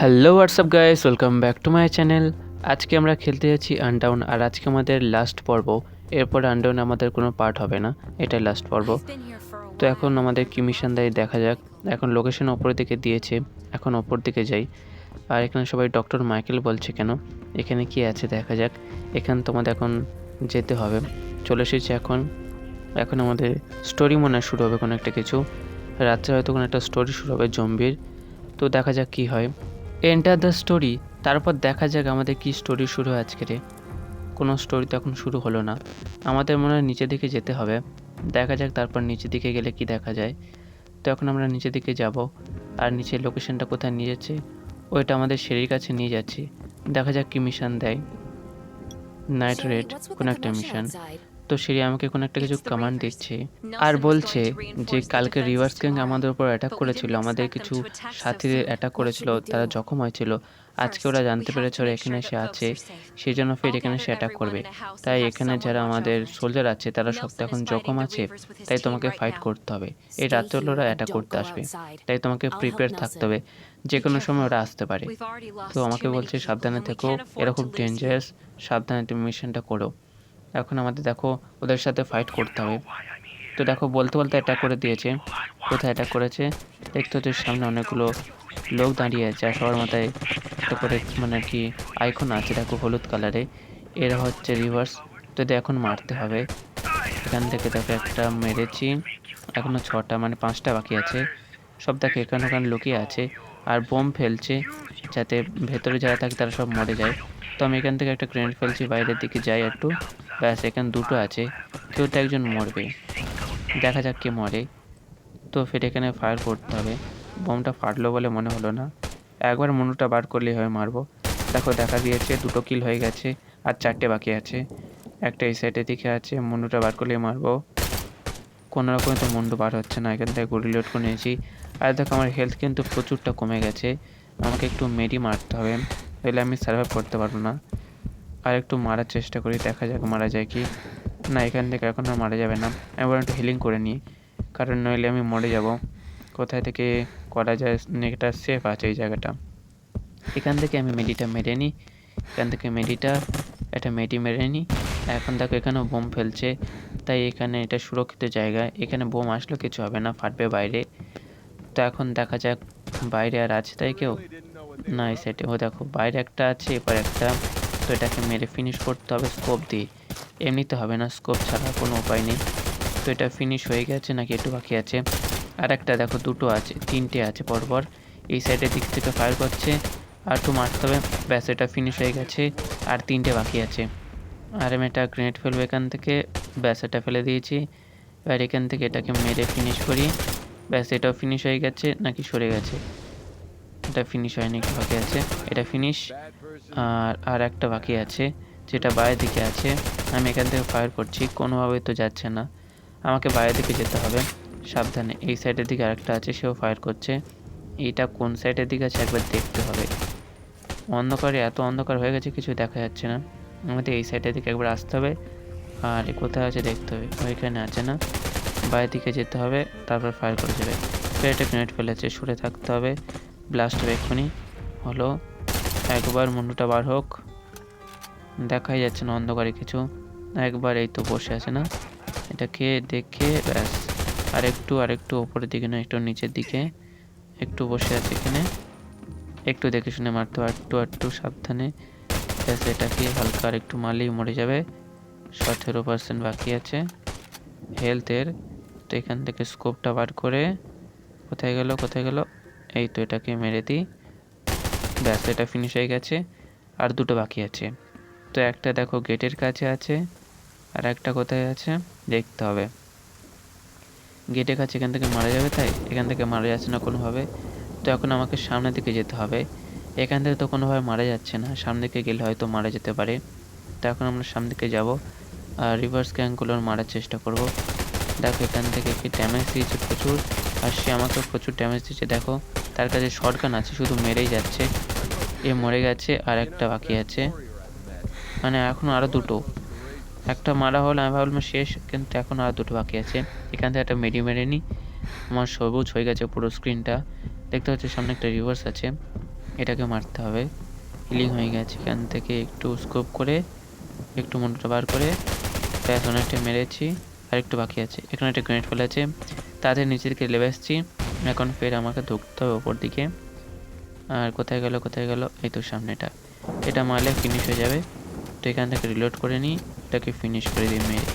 Hello WhatsApp guys welcome back to my channel আজকে আমরা খেলতে যাচ্ছি আনডাউন আর আজকে আমাদের লাস্ট পর্ব। এরপর আনডাউন আমাদের কোনো পার্ট হবে না, এটাই লাস্ট পর্ব। তো এখন আমাদের কি মিশন দেয় দেখা যাক। এখন লোকেশন ওপরের দিকে দিয়েছে, এখন ওপর দিকে যাই। আর এখানে সবাই ডক্টর মাইকেল বলছে কেন? এখানে কি আছে দেখা যাক। এখানে তোমাদের এখন যেতে হবে। চলে এসেছে এখন। এখন আমাদের স্টোরি মনে শুরু হবে কোনো একটা কিছু। রাত্রে হয়তো কোনো একটা স্টোরি শুরু হবে, জম্বির। তো দেখা যাক কি হয়। এন্টার দ্য স্টোরি তারপর দেখা যাক আমাদের কি স্টোরি শুরু হয় আজকের কোনো স্টোরি তো এখন শুরু হলো না। আমাদের মনে হয় নিচের দিকে যেতে হবে। দেখা যাক তারপর নিচের দিকে গেলে কি দেখা যায়। তো এখন আমরা নিচের দিকে যাব। আর নিচের লোকেশনটা কোথায় নিয়ে যাচ্ছে? ওইটা আমাদের সিঁড়ির কাছে নিয়ে যাচ্ছি। দেখা যাক কি মিশন দেয়। নাইট রেড কোনো একটা মিশন তো সিঁড়ি আমাকে কোনো একটা কিছু কমান্ড দিচ্ছে আর বলছে যে কালকে রিভার্স গ্যাং আমাদের উপর অ্যাটাক করেছিল আমাদের কিছু সাথীদের অ্যাটাক করেছিল তারা জখম হয়েছিল। আজকে ওরা জানতে পেরেছে ওরা এখানে এসে আছে সেই জন্য ফের এখানে সে অ্যাটাক করবে। তাই এখানে যারা আমাদের সোলজার আছে তারা সব তো এখন জখম আছে তাই তোমাকে ফাইট করতে হবে। এই রাত্রে হলে ওরা অ্যাটাক করতে আসবে তাই তোমাকে প্রিপেয়ার থাকতে হবে। যে কোনো সময় ওরা আসতে পারে। তো আমাকে বলছে সাবধানে থেকো এরকম ডেঞ্জারাস সাবধানে তুমি মিশনটা করো এখন আমাদের দেখো ওদের সাথে ফাইট করতে হবে। তো দেখো বলতে বলতে অ্যাটাক করে দিয়েছে। কোথায় অ্যাটাক করেছে? দেখতে হচ্ছে সামনে অনেকগুলো লোক দাঁড়িয়ে আছে আর সবার মাথায় একটা করে মানে আর কি আইকন আছে, দেখো হলুদ কালারে এরা হচ্ছে রিভার্স তো এখন মারতে হবে। এখান থেকে দেখো একটা মেরেছি। এখনও ছটা মানে পাঁচটা বাকি আছে। সব দেখো এখানে ওখানে লুকিয়ে আছে। আর বোম ফেলছে যাতে ভেতরে যারা থাকে তারা সব মরে যায়। তো আমি এখান থেকে একটা গ্রেনেড ফেলছি, বাইরের দিকে যাই একটু। ব্যাস, এখানে দুটো আছে। কেউ তো একজন মরবে। দেখা যাক কে মরে। তো ফের এখানে ফায়ার করতে হবে। বোমটা ফাটলো বলে মনে হলো না। একবার মনুটা বার করলেই হয়, মারবো। দেখো, দেখা দিয়েছে দুটো কিল হয়ে গেছে, আর চারটে বাকি আছে। একটা এই সাইডের দিকে আছে, মনুটা বার করলেই মারবো। কোনো রকমে তো মুন্ডু বার হচ্ছে না, এখান থেকে গুলি লোড করে নিয়েছি। আর দেখো, আমার হেলথ কিন্তু প্রচুরটা কমে গেছে। আমাকে একটু মেডি মারতে হবে। তাহলে আমি সার্ভাইভ করতে পারব না। আর একটু মারার চেষ্টা করি, দেখা যাক মারা যায় কি। না, এখান থেকে এখন আর মারা যাবে না। এবার একটু হিলিং করে নিই। কারণ নইলে আমি মরে যাব। কোথায় থেকে করা যায় এটা সেফ আছে এই জায়গাটা। এখান থেকে আমি মেডিটা মেরে নিই। এখান থেকে মেডিটা, একটা মেডি মেরে নিই। এখন দেখো এখানেও বোম ফেলছে। তাই এখানে এটা সুরক্ষিত জায়গা। এখানে বোম আসলেও কিছু হবে না, ফাটবে বাইরে। তো এখন দেখা যাক বাইরে আর আছে তাই কেউ? না এই সাইডে ও দেখো বাইরে একটা আছে এবার একটা। তো এটাকে মেরে ফিনিশ করতে হবে স্কোপ দিয়ে। এমনিতে হবে না স্কোপ ছাড়া কোনো উপায় নেই। তো এটা ফিনিশ হয়ে গেছে নাকি একটু বাকি আছে? আর একটা দেখো দুটো আছে তিনটে আছে পরপর। এই সাইডের দিক থেকে ফায়ার করছে। আর একটু মারতে হবে। ব্যাস এটা ফিনিশ হয়ে গেছে। আর তিনটে বাকি আছে। আর আমি এটা গ্রেনেড ফেলব এখান থেকে। ব্যাস এটা ফেলে দিয়েছি। এবার এখান থেকে এটাকে মেরে ফিনিশ করি। ব্যাস এটাও ফিনিশ হয়ে গেছে নাকি সরে গেছে? এটা ফিনিশ হয়নি একটু বাকি আছে? এটা ফিনিশ আর আর একটা বাকি আছে, যেটা বাইরের দিকে আছে। আমি এখান থেকে ফায়ার করছি, কোনোভাবেই তো যাচ্ছে না। আমাকে বাইরের দিকে যেতে হবে, সাবধানে। এই সাইডের দিকে আরেকটা আছে, সেও ফায়ার করছে। এইটা কোন সাইডের দিকে আছে, একবার দেখতে হবে। অন্ধকারে, এত অন্ধকার হয়ে গেছে কিছু দেখা যাচ্ছে না। আমাদের এই সাইডের দিকে একবার আসতে হবে, আর কোথায় আছে, দেখতে হবে। ওইখানে আছে না। বাইরের দিকে যেতে হবে, তারপর ফায়ার করে যাবে। একটা গ্রেনেড ফেলেছে, সরে থাকতে হবে। ব্লাস্ট হবে এক্ষুনি। হলো, একবার মুন্ডুটা বার হোক। দেখাই যাচ্ছে না অন্ধকারে কিছু। একবার এই তো বসে আছে না? এটাকে দেখে ব্যাস। আরেকটু আরেকটু ওপরের দিকে না, একটু নিচের দিকে। একটু বসে আছে এখানে। একটু দেখে শুনে মারতে একটু একটু সাবধানে। ব্যাস, এটাকে হালকা আর একটু মারলেই মরে যাবে। সতেরো পার্সেন্ট বাকি আছে। হেলথের তো এখান থেকে স্কোপটা বার করে। কোথায় গেল কোথায় গেল? এই তো এটাকে মেরে দিই। ব্যাস, এটা ফিনিশ হয়ে গেছে। আর দুটো বাকি আছে। তো একটা দেখো গেটের কাছে আছে, আর একটা কোথায় আছে? দেখতে হবে। গেটের কাছে এখান থেকে মারা যাবে তাই? এখান থেকে মারা যাচ্ছে না কোনোভাবে। তো এখন আমাকে সামনের দিকে যেতে হবে। এখান থেকে তো কোনোভাবে মারা যাচ্ছে না। সামনে দিকে গেলে হয়তো মারা যেতে পারে। তো এখন আমরা সামনে দিকে যাব। আর রিভার্স গ্যাংগুলোর মারার চেষ্টা করব। দেখো এখান থেকে কি ড্যামেজ দিয়েছে প্রচুর। আর সে আমাকে প্রচুর ড্যামেজ দিচ্ছে। দেখো, তার কাছে শর্টগান আছে, শুধু মেরেই যাচ্ছে। এ মরে গেছে আর একটা বাকি আছে। মানে এখন আরও দুটো। একটা মারা হলো, আমি ভাবলাম শেষ, কিন্তু এখন আর দুটো বাকি আছে। এখান থেকে একটা মেডি মেরে নিই আমার সবুজ হয়ে গেছে পুরো স্ক্রিনটা দেখতে হচ্ছে সামনে একটা রিভার্স আছে। এটাকে মারতে হবে। হিলিং হয়ে গেছে। এখান থেকে একটু স্কোপ করে, একটু মনটা বার করে। ব্যাস, অনেকটা মেরেছি। আর একটু বাকি আছে। এখানে একটা গ্রেনেড ফেলে আছে। তাদের নিচের দিকে লেবে এসেছি এখন ফের আমাকে ধুকতে হবে ওপর দিকে। আর কোথায় গেল কোথায় গেল? এই তো সামনেটা। এটা মারলে ফিনিশ হয়ে যাবে। তো এখান থেকে রিলোড করে নিই। এটাকে ফিনিশ করে দিই মেরে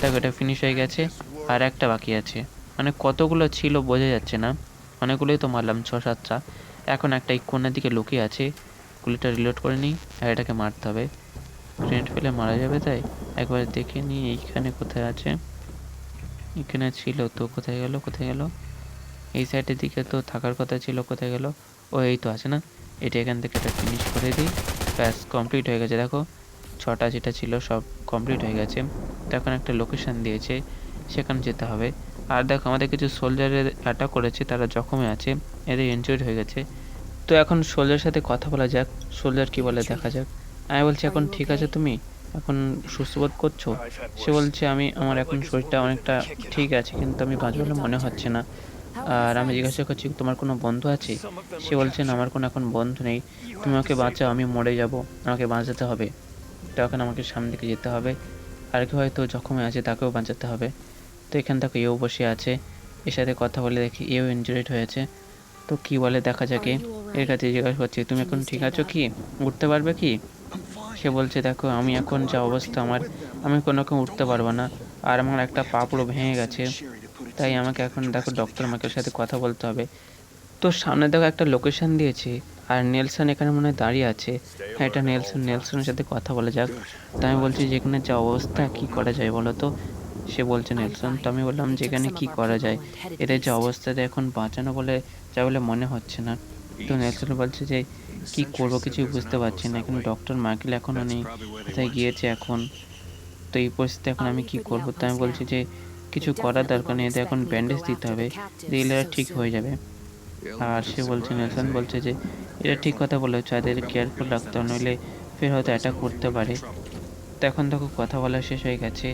দেখো, এটা ফিনিশ হয়ে গেছে। আর একটা বাকি আছে। মানে কতগুলো ছিল বোঝা যাচ্ছে না। অনেকগুলোই তো মারলাম ছ সাতটা এখন একটা এই দিকে লুকিয়ে আছে। গুলিটা রিলোড করে নিই। আর এটাকে মারতে হবে। গ্রেনেড ফেলে মারা যাবে তাই? একবার দেখে নিই এইখানে কোথায় আছে। এখানে ছিল তো কোথায় গেল কোথায় গেল? এই সাইডের দিকে তো থাকার কথা ছিল কোথায় গেল? ও এই তো আছে না? এটা এখান থেকে এটা ফিনিশ করে দিই। ব্যাস কমপ্লিট হয়ে গেছে। দেখো ছটা যেটা ছিল সব কমপ্লিট হয়ে গেছে। তো এখন একটা লোকেশন দিয়েছে সেখানে যেতে হবে। আর দেখো আমাদের কিছু সোলজারের অ্যাটাক করেছে তারা জখমে আছে এদের ইনজুরি হয়ে গেছে। তো এখন সোলজার সাথে কথা বলা যাক। সোলজার কি বলে দেখা যাক। আমি বলছি এখন ঠিক আছে তুমি? এখন সুস্থ বোধ করছ? সে বলছে, আমি, আমার এখন শরীরটা অনেকটা ঠিক আছে, কিন্তু আমি বাঁচব বলে মনে হচ্ছে না। আর আমি জিজ্ঞাসা করছি, তোমার কোনো বন্ধু আছে? সে বলছে, না, আমার কোনো এখন বন্ধু নেই। তুমি আমাকে বাঁচাও, আমি মরে যাব। আমাকে বাঁচাতে হবে। তো এখন আমাকে সামনে দিকে যেতে হবে। আর কেউ হয়তো জখমে আছে, তাকেও বাঁচাতে হবে। তো এখান থেকে এও বসে আছে। এর সাথে কথা বলে দেখি, এও ইনজুরিড হয়েছে। তো কি বলে দেখা যাকে এর কাছে জিজ্ঞাসা করছি, তুমি এখন ঠিক আছো কি? উঠতে পারবে কি? সে বলছে, দেখো, আমি এখন যা অবস্থা আমার, আমি কোনো রকম উঠতে পারব না। আর আমার একটা পা পুরো ভেঙে গেছে। তাই আমাকে এখন, দেখো ডক্টর মাকের সাথে কথা বলতে হবে। তো সামনে দেখো একটা লোকেশন দিয়েছে। আর নেলসন এখানে মনে হয় দাঁড়িয়ে আছে। হ্যাঁ এটা নেলসন, নেলসনের সাথে কথা বলা যাক। তো আমি বলছি, যেখানে যা অবস্থা, কী করা যায় বলো তো? সে বলছে, নেলসন, তো আমি বললাম যে এখানে কি করা যায়? এদের যে অবস্থাতে এখন বাঁচানো বলে যা বলে মনে হচ্ছে না। তো নেলসন বলছে যে, কি করব কিছু বুঝতে পারছি না। এখন ডক্টর মাইকেল এখনও নেই, কোথায় গিয়েছে এখন? তো এই পরিস্থিতি এখন আমি কি করব? তো আমি বলছি যে, কিছু করার দরকার নেই, এদের এখন ব্যান্ডেজ দিতে হবে দিলে ঠিক হয়ে যাবে। আর সে বলছে, নেলসন বলছে যে এটা ঠিক কথা বলেছ, এদের কেয়ারফুল রাখতে হবে, নইলে ফের হয়তো অ্যাটাক করতে পারে। তো এখন দেখো, কথা বলা শেষ হয়ে গেছে।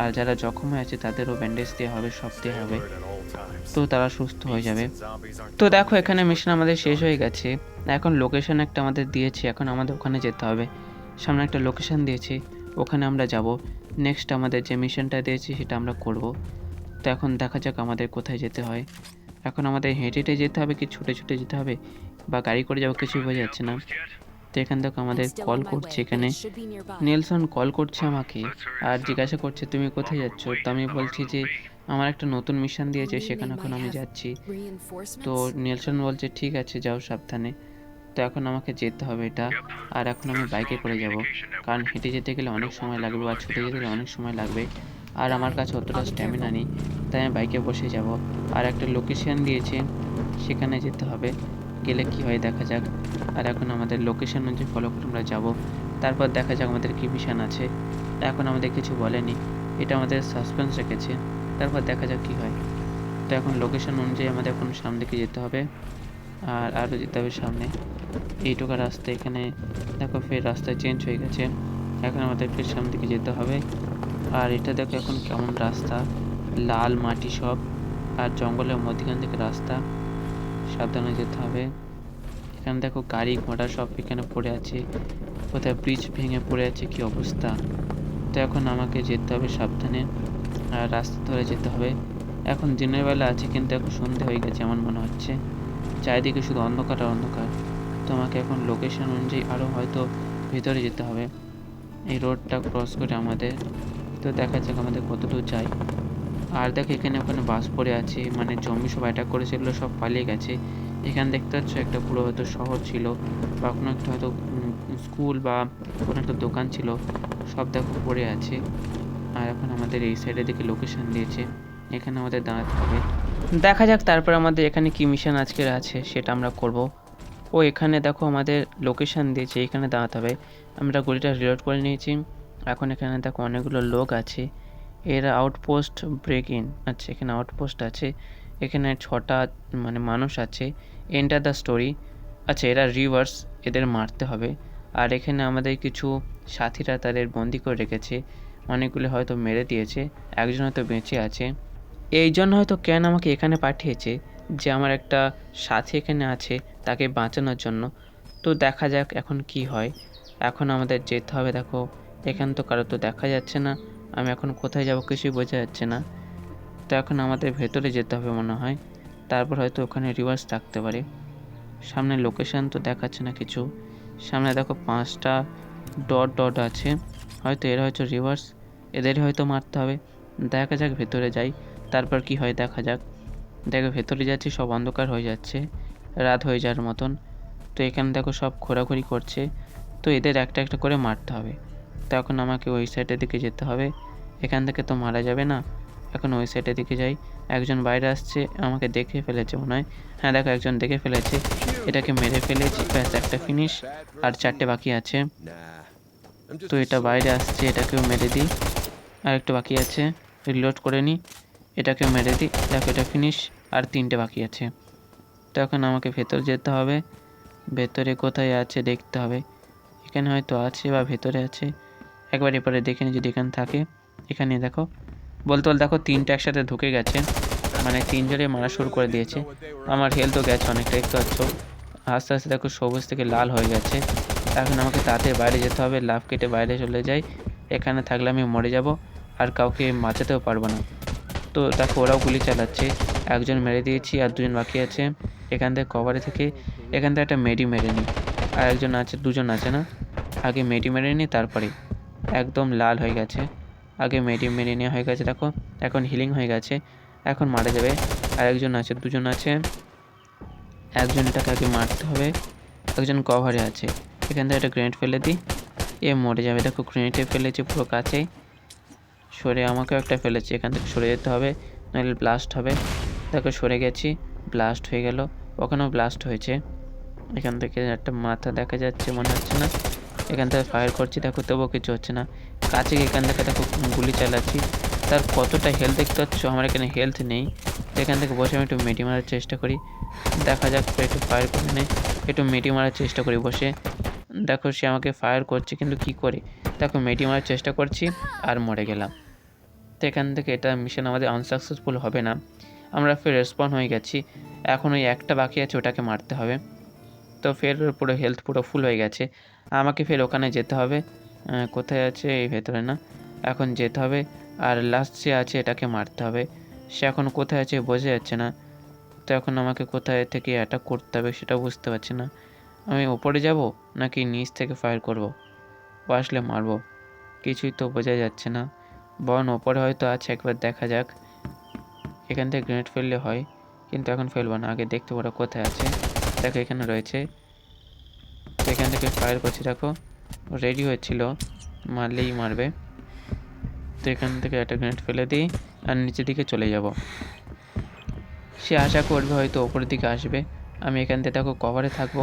আর যারা জখম হয়ে আছে, তাদেরও ব্যান্ডেজ দেওয়া হবে, সব দেওয়া হবে। তো তারা সুস্থ হয়ে যাবে। তো দেখো, এখানে মিশন আমাদের শেষ হয়ে গেছে। এখন লোকেশন একটা আমাদের দিয়েছে, এখন আমাদের ওখানে যেতে হবে। সামনে একটা লোকেশন দিয়েছে, ওখানে আমরা যাব। নেক্সট আমাদের যে মিশনটা দিয়েছে, সেটা আমরা করব। তো এখন দেখা যাক আমাদের কোথায় যেতে হয়। এখন আমাদের হেঁটে হেঁটে যেতে হবে কি ছুটে ছুটে যেতে হবে? বা গাড়ি করে যাব, কিছুই বোঝা যাচ্ছে না। তো এখান থেকে আমাদের কল করছে এখানে। নেলসন কল করছে আমাকে আর জিজ্ঞাসা করছে তুমি কোথায় যাচ্ছ? তো আমি বলছি যে আমার একটা নতুন মিশন দিয়েছে সেখানে এখন আমি যাচ্ছি। তো নেলসন বলছে ঠিক আছে যাও সাবধানে। তো এখন আমাকে যেতে হবে এটা। আর এখন আমি বাইকে করে যাব। কারণ হেঁটে যেতে গেলে অনেক সময় লাগবে আর ছুটে যেতে গেলে অনেক সময় লাগবে। আর আমার কাছে অতটা স্ট্যামিনা নেই তাই আমি বাইকে বসে যাব। আর একটা লোকেশান দিয়েছে সেখানে যেতে হবে। গেলে কি হয় দেখা যাক। আর এখন আমাদের লোকেশন অনুযায়ী ফলো করে আমরা যাব। তারপর দেখা যাক আমাদের কী মিশন আছে। এখন আমাদের কিছু বলেনি। এটা আমাদের সাসপেন্স রেখেছে। তারপর দেখা যাক কী হয়। তো এখন লোকেশন অনুযায়ী আমাদের এখন সামনে দিকে যেতে হবে? আর আরও যেতে হবে সামনে। এইটুকু রাস্তা এখানে। দেখো ফের রাস্তা চেঞ্জ হয়ে গেছে। এখন আমাদের ফের সামনে দিকে যেতে হবে। আর এটা দেখো এখন কেমন রাস্তা। লাল মাটি সব। আর জঙ্গলের মধ্যখান থেকে রাস্তা। সাবধানে যেতে হবে। এখানে দেখো গাড়ি, ঘোড়া সব এখানে পড়ে আছে। কোথায় ব্রিজ ভেঙে পড়ে আছে, কি অবস্থা? তো এখন আমাকে যেতে হবে সাবধানে। আর রাস্তা ধরে যেতে হবে। এখন দিনের বেলা আছে, কিন্তু এখন সন্ধে হয়ে গেছে আমার মনে হচ্ছে। চারিদিকে শুধু অন্ধকার আর অন্ধকার। তো আমাকে এখন লোকেশন অনুযায়ী আরও হয়তো ভেতরে যেতে হবে। এই রোডটা ক্রস করে আমাদের। তো দেখা যাক আমাদের কতদূর যাই আর দেখো এখানে ওখানে বাস পড়ে আছে মানে জমি সব অ্যাটাক করে সেগুলো সব পালিয়ে গেছে। এখানে দেখতে পাচ্ছ একটা পুরো হয়তো শহর ছিল বা কোনো একটা হয়তো স্কুল বা কোনো একটা দোকান ছিল, সব দেখো পড়ে আছে। আর এখন আমাদের এই সাইডে দিকে লোকেশন দিয়েছে, এখানে আমাদের দাঁড়াতে হবে। দেখা যাক তারপর আমাদের এখানে কি মিশন আজকের আছে, সেটা আমরা করব। ও, এখানে দেখো আমাদের লোকেশন দিয়েছে, এখানে দাঁড়াতে হবে। আমরা গুলিটা রিলোড করে নিয়েছি। এখন এখানে দেখো অনেকগুলো লোক আছে। এরা আউটপোস্ট ব্রেক ইন আচ্ছা এখানে আউটপোস্ট আছে, এখানে ছটা মানে মানুষ আছে এন্টার দ্য স্টোরি আচ্ছা এরা রিভার্স এদের মারতে হবে, আর এখানে আমাদের কিছু সাথীরা তাদের বন্দি করে রেখেছে, অনেকগুলো হয়তো মেরে দিয়েছে, একজন হয়তো বেঁচে আছে, এই জন্য হয়তো কেন আমাকে এখানে পাঠিয়েছে যে আমার একটা সাথী এখানে আছে তাকে বাঁচানোর জন্য, তো দেখা যাক এখন কি হয়, এখন আমাদের যেতে হবে, দেখো, এখান তো কারও তো দেখা যাচ্ছে না আমি এখন কোথায় যাব কিছুই বোঝা যাচ্ছে না। তো এখন আমাদের ভেতরে যেতে হবে মনে হয়। তারপর হয়তো ওখানে রিভার্স থাকতে পারে। সামনে লোকেশান তো দেখাচ্ছে না কিছু। সামনে দেখো পাঁচটা ডট ডট আছে। হয়তো এরা হয়তো রিভার্স এদের হয়তো মারতে হবে। দেখা যাক ভেতরে যাই। তারপর কি হয় দেখা যাক। দেখো ভেতরে যাচ্ছি, সব অন্ধকার হয়ে যাচ্ছে। রাত হয়ে যাওয়ার মতন। তো এখানে দেখো সব ঘোরাঘুরি করছে। তো এদের একটা একটা করে মারতে হবে। তখন আমাকে ওই সাইডের দিকে যেতে হবে। এখান থেকে তো মারা যাবে না। এখন ওই সাইডের দিকে যাই। একজন বাইরে আসছে, আমাকে দেখে ফেলেছে মনে হয়। হ্যাঁ দেখো, একজন দেখে ফেলেছে। এটাকে মেরে ফেলেছি, ব্যাস, একটা ফিনিশ আর চারটে বাকি আছে। তো এটা বাইরে আসছে, এটাকেও মেরে দিই। আর একটু বাকি আছে রিলোড করে নিই এটাকেও মেরে দিই। দেখো, এটা ফিনিশ আর তিনটে বাকি আছে। তো এখন আমাকে ভেতর যেতে হবে। ভেতরে কোথায় আছে, দেখতে হবে। এখানে হয়তো আছে বা ভেতরে আছে। একবার এরপরে দেখে নিই যদি এখানে থাকে। এখানে দেখো, বলতে বলতে দেখো তিনটে একসাথে ঢুকে গেছে। মানে তিনজনে মারা শুরু করে দিয়েছে। আমার হেলথও গেছে অনেকটা দেখতে পাচ্ছ আস্তে আস্তে দেখো সবুজ থেকে লাল হয়ে গেছে। এখন আমাকে তাতে বাইরে যেতে হবে লাভ কেটে বাইরে চলে যাই। এখানে থাকলে আমি মরে যাব, আর কাউকে বাঁচাতেও পারব না। তো দেখো ওরাও গুলি চালাচ্ছে। একজন মেরে দিয়েছি আর দুজন বাকি আছে। এখান থেকে কভারে থেকে, এখান থেকে একটা মেডি মেরে নিই। আর একজন আছে, দুজন আছে না? আগে মেডি মেরে নিই, তারপরে। একদম লাল হয়ে গেছে। আগে মেডি মেরে নেওয়া হয়ে গেছে, দেখো। এখন হিলিং হয়ে গেছে। এখন মারা যাবে। আর একজন আছে, দুজন আছে। একজন এটাকে আগে মারতে হবে। একজন কভারে আছে। এখান থেকে একটা গ্রেনেড ফেলে দিই। এ মরে যাবে। দেখো গ্রেনেডে ফেলেছে পুরো কাছে। সরে আমাকেও একটা ফেলেছে। এখান থেকে সরে যেতে হবে। নাহলে ব্লাস্ট হবে। দেখো, সরে গেছি। ব্লাস্ট হয়ে গেল। ওখানেও ব্লাস্ট হয়েছে। এখান থেকে একটা মাথা দেখা যাচ্ছে, মনে হচ্ছে না। এখান থেকে ফায়ার করছি, দেখো তবুও কিছু হচ্ছে না। কাছে এখান থেকে দেখো গুলি চালাচ্ছি। তার কতটা হেলথ দেখতে পাচ্ছ? আমার এখানে হেলথ নেই। এখান থেকে বসে আমি একটু মেডি মারার চেষ্টা করি। দেখা যাক একটু ফায়ার করে নেই একটু মেডি মারার চেষ্টা করি বসে। দেখো সে আমাকে ফায়ার করছে, কিন্তু কি করে? দেখো মেডি মারার চেষ্টা করছি আর মরে গেলাম। তো এখান থেকে এটা মিশন আমাদের আনসাকসেসফুল হবে না। আমরা ফের রেসপন্ড হয়ে গেছি। এখন ওই একটা বাকি আছে, ওটাকে মারতে হবে। তো ফের পুরো হেলথ পুরো ফুল হয়ে গেছে। আমাকে ফের ওখানে যেতে হবে। কোথায় আছে? এই ভেতরে না। এখন যেতে হবে। আর লাস্ট যে আছে, এটাকে মারতে হবে। সে এখন কোথায় আছে বোঝা যাচ্ছে না। তো এখন আমাকে কোথায় থেকে অ্যাটাক করতে হবে সেটা বুঝতে পারছি না। আমি ওপরে যাব নাকি নিচ থেকে ফায়ার করব? ও আসলে মারবো। কিছুই তো বোঝা যাচ্ছে না। বরং ওপরে হয়তো আছে, একবার দেখা যাক। এখান থেকে গ্রেনেড ফেললে হয়। কিন্তু এখন ফেলব না। আগে দেখতে ওরা কোথায় আছে। দেখো এখানে রয়েছে। এখান থেকে ফায়ার করছি, দেখো। রেডি হয়েছিল, মারলেই মারবে। তো এখান থেকে একটা গ্রেনেড ফেলে দিই, আর নিচের দিকে চলে যাব। সে আশা করবে হয়তো ওপরের দিকে আসবে। আমি এখান থেকে দেখো কভারে থাকব,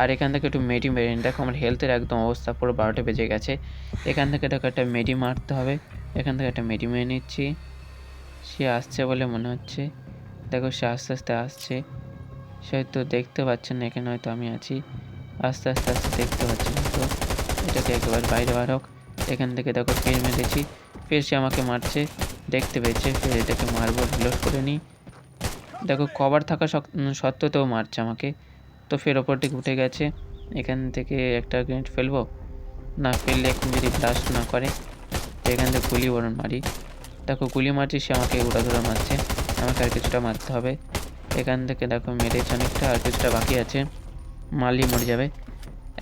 আর এখান থেকে একটু মেডি মেরে। দেখো আমার হেলথের একদম অবস্থা পুরো বারোটা বেজে গেছে। এখান থেকে দেখো একটা মেডি মারতে হবে। এখান থেকে একটা মেডি মেরে নিচ্ছি। সে আসছে বলে মনে হচ্ছে। দেখো সে আস্তে আস্তে আসছে। সে হয়তো দেখতে পাচ্ছে না, এখানে হয়তো আমি আছি। আস্তে আস্তে আস্তে দেখতে পাচ্ছে না। তো এটাকে একেবারে বাইরে বার হোক। এখান থেকে দেখো ফের মেরেছি। ফের সে আমাকে মারছে। দেখতে পেয়েছে। ফের এটাকে মারবো রিলোড করে নিই। দেখো কভার থাকা সত্ত্বেও মারছে আমাকে। তো ফের ওপর দিকে উঠে গেছে। এখান থেকে একটা গ্রেনেড ফেলব? না, ফেললে এখন যদি ব্লাস্ট না করে, তো এখান থেকে গুলি বরণ মারি। দেখো গুলি মারছি, সে আমাকে উড়াধুরা মারছে। আমাকে আর কিছুটা মারতে হবে। এখান থেকে দেখো মেরেছে অনেকটা, আর কিছুটা বাকি আছে। মারলেই মরে যাবে।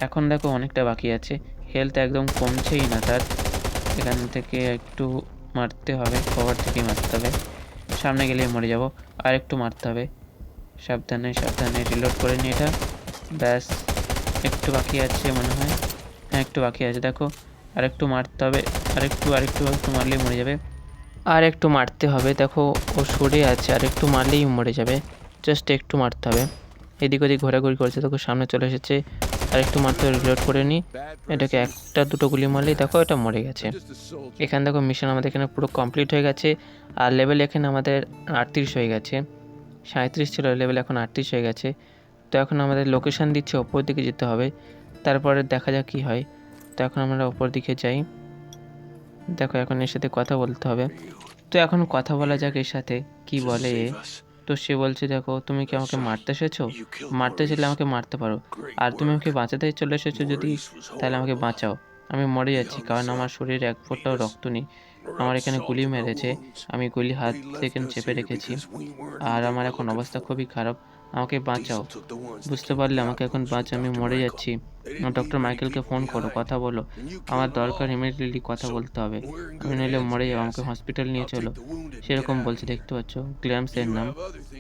এখন দেখো অনেকটা বাকি আছে। হেলথ একদম কমছেই না তার। এখান থেকে একটু মারতে হবে কভার থেকে মারতে হবে। সামনে গেলেই মরে যাব। আর একটু মারতে হবে। সাবধানে সাবধানে রিলোড করে নিই এটা। ব্যাস, একটু বাকি আছে মনে হয়। হ্যাঁ একটু বাকি আছে। দেখো, আর একটু মারতে হবে। আর একটু আর একটু একটু মারলেই মরে যাবে। আর একটু মারতে হবে। দেখো, ও সরে আছে। আর একটু মারলেই মরে যাবে। জাস্ট একটু মারতে হবে। এদিক ওদিক ঘোরাঘুরি করছে, দেখো সামনে চলে এসেছে আর একটু মাত্র রিলোড করে নিই এটাকে একটা দুটো গুলি মারলেই দেখো এটা মরে গেছে। এখানে দেখো মিশন আমাদের এখানে পুরো কমপ্লিট হয়ে গেছে আর লেভেল এখানে আমাদের আটত্রিশ হয়ে গেছে। সাঁত্রিশ ছিল লেভেল এখন আটত্রিশ হয়ে গেছে। তো এখন আমাদের লোকেশান দিচ্ছে, ওপর দিকে যেতে হবে। তারপরে দেখা যাক কী হয়। তো এখন আমরা ওপর দিকে যাই। দেখো এখন এর সাথে কথা বলতে হবে। তো এখন কথা বলা যাক এর সাথে, কি বলে তো সে বলছে দেখো তুমি কি আমাকে মারতে এসেছ? মারতে চাইলে আমাকে মারতে পারো। আর তুমি আমাকে বাঁচাতে চলে এসেছ যদি তাহলে আমাকে বাঁচাও। আমি মরে যাচ্ছি কারণ আমার শরীরে এক ফোঁটাও রক্ত নেই। আমার এখানে গুলি মেরেছে আমি গুলি হাত থেকে চেপে রেখেছি। আর আমার এখন অবস্থা খুবই খারাপ। আমাকে বাঁচাও। বুঝতে পারলে আমাকে এখন বাঁচাও আমি মরে যাচ্ছি। ডক্টর মাইকেলকে ফোন করো, কথা বলো। আমার দরকার ইমিডিয়েটলি কথা বলতে হবে। আমি নইলে মরে যাব, আমাকে হসপিটাল নিয়ে চলো। সেরকম বলছে, দেখতে পাচ্ছ। গ্ল্যামসের নাম।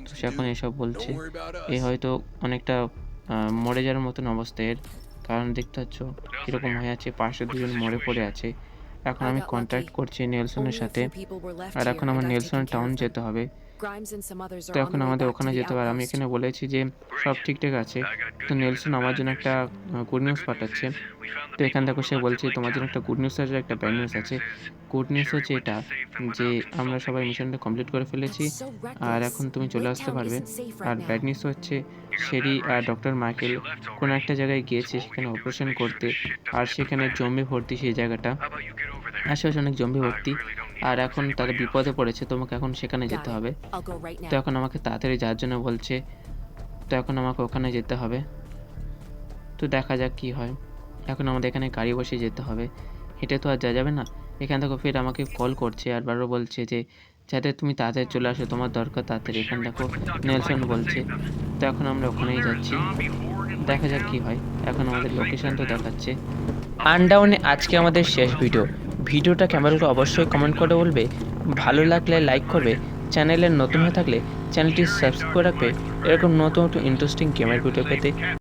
তো সে এখন এসব বলছে। এ হয়তো অনেকটা মরে যাওয়ার মতন অবস্থা এর। কারণ দেখতে পাচ্ছ কীরকম হয়ে আছে, পাশে দুজন মরে পড়ে আছে। এখন আমি কন্ট্যাক্ট করছি নেলসনের সাথে। আর এখন আমার নেলসন টাউন যেতে হবে। তো এখন আমাদের ওখানে যেতে আর আমি এখানে বলেছি যে সব ঠিকঠাক আছে। তো নেলসন আমার জন্য একটা গুড নিউজ পাঠাচ্ছে। তো এখান থেকে সে বলছে তোমার জন্য একটা গুড নিউজ আছে একটা ব্যাড নিউজ আছে। গুড নিউজ হচ্ছে এটা যে আমরা সবাই মিশনটা কমপ্লিট করে ফেলেছি। আর এখন তুমি চলে আসতে পারবে। আর ব্যাড নিউজ হচ্ছে শেরি আর ডক্টর মাইকেল কোনো একটা জায়গায় গিয়েছে সেখানে অপারেশন করতে। আর সেখানে জম্বি ভর্তি সেই জায়গাটা। আশেপাশে অনেক জম্বি ভর্তি। আর এখন তারা বিপদে পড়েছে তোমাকে এখন সেখানে যেতে হবে। তো এখন আমাকে তাড়াতাড়ি যাওয়ার জন্য বলছে তো এখন আমাকে ওখানে যেতে হবে। তো দেখা যাক কি হয়। এখন আমাদের এখানে গাড়ি বসে যেতে হবে। হেঁটে তো আর যাওয়া যাবে না। এখান থেকে ফের আমাকে কল করছে আর বারবার বলছে যে যাতে তুমি তাড়াতাড়ি চলে আসো তোমার দরকার তাড়াতাড়ি। এখান দেখো নেলসন বলছে। তো এখন আমরা ওখানেই যাচ্ছি। দেখা যাক কি হয়। এখন আমাদের লোকেশন তো দেখাচ্ছে। আনডাউনে আজকে আমাদের শেষ ভিডিও ভিডিওটা কেমন লাগল অবশ্যই কমেন্ট করে বলবে। ভালো লাগলে লাইক করবে। চ্যানেলে নতুন হয়ে থাকলে চ্যানেলটি সাবস্ক্রাইব করে রাখবে। এরকম নতুন নতুন ইন্টারেস্টিং গেমের ভিডিও পেতে।